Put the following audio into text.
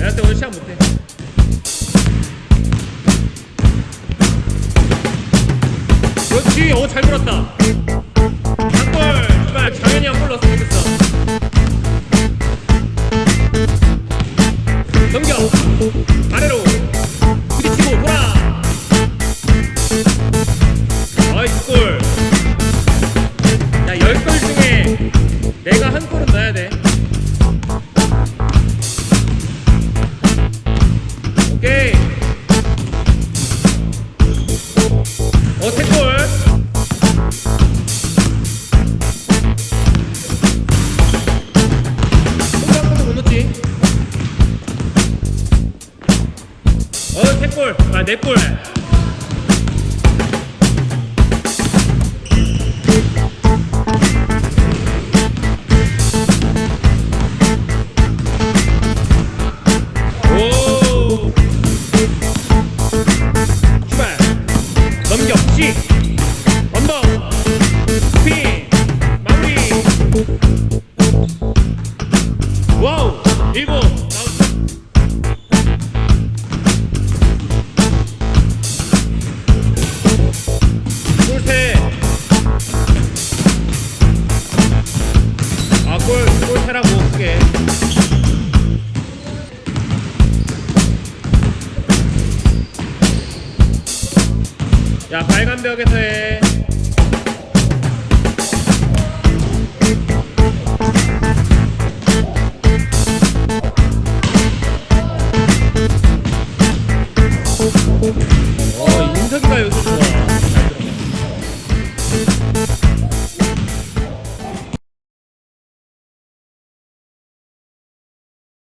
내한테 오늘 시간 못해. 그렇지, 어, 잘 물었다. 3골, 아, 4골. 오! 출발! 넘겼지? 원더! 스피! 마무리! 와우! 일곱! 해라고 그게 야 빨간 벽에서 해.